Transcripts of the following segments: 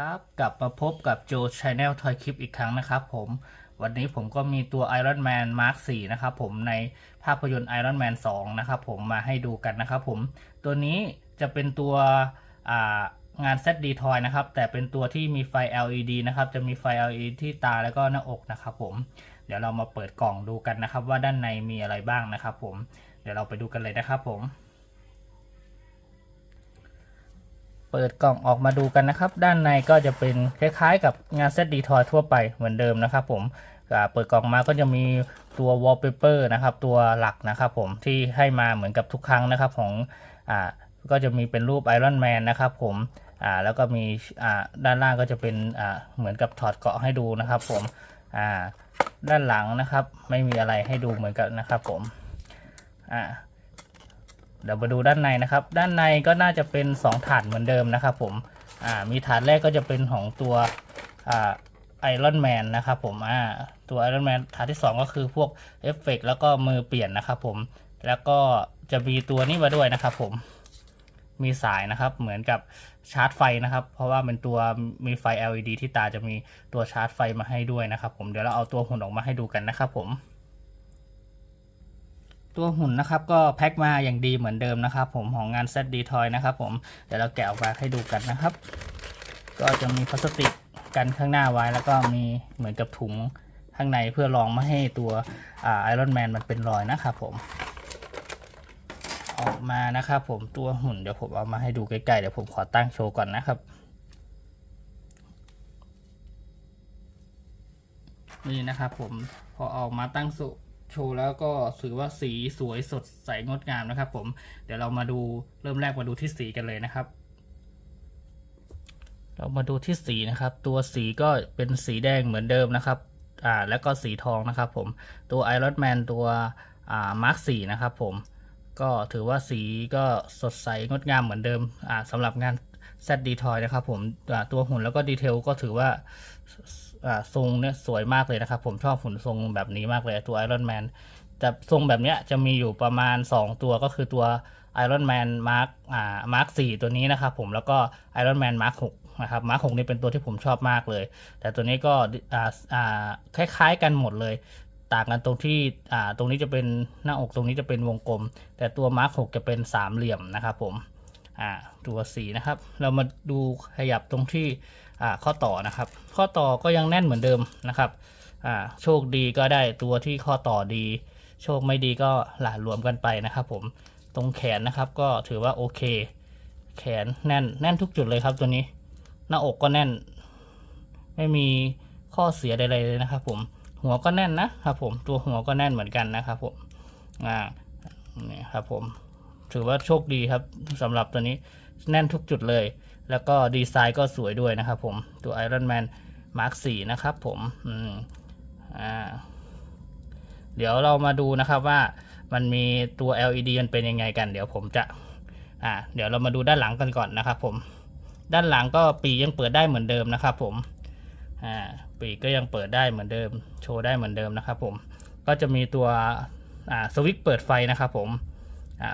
ครับกลับมาพบกับโจ Channel Toy Clip อีกครั้งนะครับผมวันนี้ผมก็มีตัว Iron Man Mark 4นะครับผมในภาพยนตร์ Iron Man 2นะครับผมมาให้ดูกันนะครับผมตัวนี้จะเป็นตัวงาน ZD Toy นะครับแต่เป็นตัวที่มีไฟ LED นะครับจะมีไฟ LED ที่ตาแล้วก็หน้าอกนะครับผมเดี๋ยวเรามาเปิดกล่องดูกันนะครับว่าด้านในมีอะไรบ้างนะครับผมเดี๋ยวเราไปดูกันเลยนะครับผม เปิดกล่องออกมาดูกันนะครับ ด้านในก็จะเป็นคล้ายๆ กับงานเซตดีทอยทั่วไปเหมือนเดิมนะครับผมอ่าเปิดกล่องมาก็จะมีตัววอลเปเปอร์นะครับ ตัวหลักนะครับผมที่ให้มาเหมือนกับทุกครั้งนะครับของอ่าก็จะมีเป็นรูปไอรอนแมนนะครับผมอ่าแล้วก็มีอ่าด้านล่างก็จะเป็นอ่าเหมือนกับถอดเกาะให้ดูนะครับผมอ่าด้านหลังนะครับ ไม่มีอะไรให้ดูเหมือนกันนะครับผมอ่า เดี๋ยวมาดูด้านในนะครับ ด้านในก็น่าจะเป็น 2 ถาดเหมือนเดิมนะครับผมอ่ามีถาดแรกก็จะเป็นของตัวอ่าไอรอนแมนนะครับผมอ่าตัวไอรอนแมนถาดที่ 2 ก็คือพวกเอฟเฟกแล้วก็มือเปลี่ยนนะครับผมแล้วก็จะมีตัวนี้มาด้วยนะครับผมมีสายนะครับ เหมือนกับชาร์จไฟนะครับ เพราะว่าเป็นตัวมีไฟ LED ที่ตาจะมีตัวชาร์จไฟมาให้ด้วยนะครับ ผมเดี๋ยวเราเอาตัวหุ่นออกมาให้ดูกันนะครับผม ตัวหุ่นนะครับก็แพ็คมาอย่างดีเหมือนเดิมนะครับ ผมของงาน ZD Toy นะครับ ผมเดี๋ยวเราแกะออกมาให้ดูกันนะครับ ก็จะมีพลาสติกกันข้างหน้าไว้ แล้วก็มีเหมือนกับถุงข้างในเพื่อรองไม่ให้ตัวไอรอนแมนมันเป็นรอยนะครับผมออกมานะครับผมตัวหุ่นเดี๋ยวผมเอามาให้ดูใกล้ๆเดี๋ยวผมขอตั้งโชว์ก่อนนะครับ นี่นะครับผมพอออกมาตั้งสุ โชว์แล้วก็ถือว่าสีสวยสดใสงดงามนะครับผมเดี๋ยวเรามาดูเริ่มแรกมาดูที่สีกันเลยนะครับ เรามาดูที่สีนะครับ ตัวสีก็เป็นสีแดงเหมือนเดิมนะครับอ่าแล้วก็สีทองนะครับผมตัวไอรอนแมนตัวอ่ามาร์คสีนะครับผมก็ถือว่าสีก็สดใสงดงามเหมือนเดิมอ่าสำหรับงาน ZD Toy นะครับผมตัวหุ่นแล้วก็ดีเทลก็ถือว่า ทรงเนี่ยสวยมากเลยนะครับผมชอบหุ่นทรงแบบนี้มากเลยตัว Iron Man แต่ทรงแบบเนี้ยจะมีอยู่ประมาณ 2 ตัวก็คือตัว Iron Man Mark อ่า Mark 4 ตัวนี้นะครับผมแล้วก็ Iron Man Mark 6นะครับ Mark 6นี่เป็นตัวที่ผมชอบมากเลย แต่ตัวนี้ก็อ่าอ่าคล้ายๆกันหมดเลย ต่างกันตรงที่อ่าตรงนี้จะเป็นหน้าอกตรงนี้จะเป็นวงกลม แต่ตัว Mark 6จะเป็นสามเหลี่ยมนะครับผม ตัวสีนะครับ เรามาดูขยับตรงที่ข้อต่อนะครับ ข้อต่อก็ยังแน่นเหมือนเดิมนะครับโชคดีก็ได้ตัวที่ข้อต่อดี โชคไม่ดีก็หลารวมกันไปนะครับ ผมตรงแขนนะครับก็ถือว่าโอเค แขนแน่นแน่นทุกจุดเลยครับตัวนี้ หน้าอกก็แน่น ไม่มีข้อเสียใดๆเลยนะครับ ผมหัวก็แน่นนะครับ ผมตัวหัวก็แน่นเหมือนกันนะครับ ผมอ่านี่ครับผม ถือว่าโชคดีครับสำหรับตัวนี้แน่นทุกจุดเลย แล้วก็ดีไซน์ก็สวยด้วยนะครับผมตัว Iron Man Mark 4นะครับผมอืมอ่าเดี๋ยวเรามาดูนะครับว่ามันมีตัว LED มันเป็นยังไงกัน เดี๋ยวผมจะอ่าเดี๋ยวเรามาดูด้านหลังกันก่อนนะครับผมด้านหลังก็ปียังเปิดได้เหมือนเดิมนะครับผมอ่าปีก็ยังเปิดได้เหมือนเดิม โชว์ได้เหมือนเดิมนะครับผมก็จะมีตัวอ่าสวิตช์เปิดไฟนะครับผม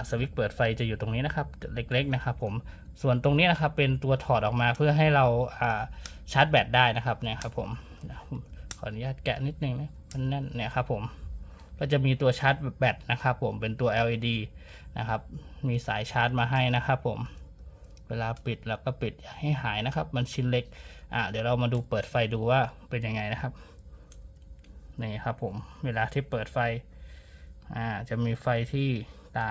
สวิตช์เปิดไฟจะอยู่ตรงนี้นะครับเล็กๆนะครับผมส่วนตรงนี้นะครับเป็นตัวถอดออกมาเพื่อให้เราชาร์จแบตได้นะครับเนี่ยครับผมขออนุญาตแกะนิดนึงนะมันแน่นเนี่ยครับผมก็จะมีตัวชาร์จแบตนะครับผมเป็นตัว LED นะครับมีสายชาร์จมาให้นะครับผมเวลาปิดแล้วก็ปิดให้หายนะครับ มันชิ้นเล็กอ่าเดี๋ยวเรามาดูเปิดไฟดูว่าเป็นยังไงนะครับนี่ครับผมเวลาที่เปิดไฟอ่าจะมีไฟที่ ตา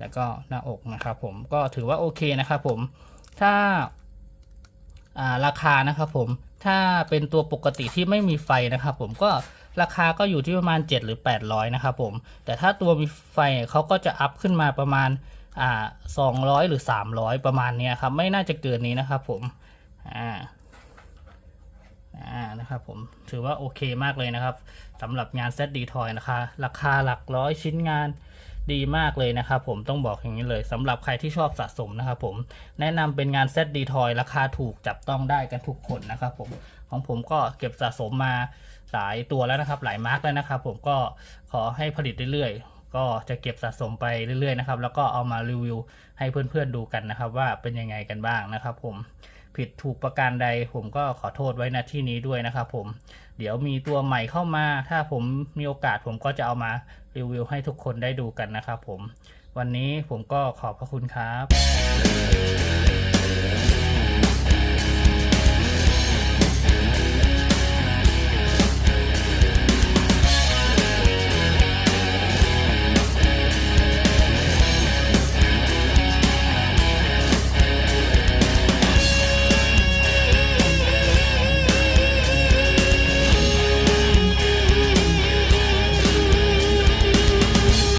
แล้วก็หน้าอกนะครับผมก็ถือว่าโอเคนะครับผมถ้าาราคานะครับผมถ้าเป็นตัวปกติที่ไม่มีไฟนะครับผมก็ราคาก็อยู่ที่ประมาณ 7 หรือ 800 นะครับผม แต่ถ้าตัวมีไฟเขาก็จะอัพขึ้นมาประมาณอ่า200 หรือ 300 ประมาณนี้ครับ ไม่น่าจะเกินนี้นะครับผม อ่า อ่า นะครับผม ถือว่าโอเคมากเลยนะครับสำหรับงาน ZD Toy นะคะ ราคาหลักร้อยชิ้นงาน ดีมากเลยนะครับผมต้องบอกอย่างนี้เลยสำหรับใครที่ชอบสะสมนะครับผมแนะนำเป็นงาน ZD Toy ราคาถูกจับต้องได้กันทุกคนนะครับผมของผมก็เก็บสะสมมาหลายตัวแล้วนะครับ หลายมาร์กแล้วนะครับ ผมก็ขอให้ผลิตเรื่อยๆ ก็จะเก็บสะสมไปเรื่อยๆนะครับแล้วก็เอามารีวิวให้เพื่อนๆดูกันนะครับ ว่าเป็นยังไงกันบ้างนะครับผม ผิดถูกประการใด ผมก็ขอโทษไว้ณที่นี้ด้วยนะครับผม เดี๋ยวมีตัวใหม่เข้ามา ถ้าผมมีโอกาสผมก็จะเอามารีวิวให้ทุกคนได้ดูกันนะครับผม วันนี้ผมก็ขอบพระคุณครับ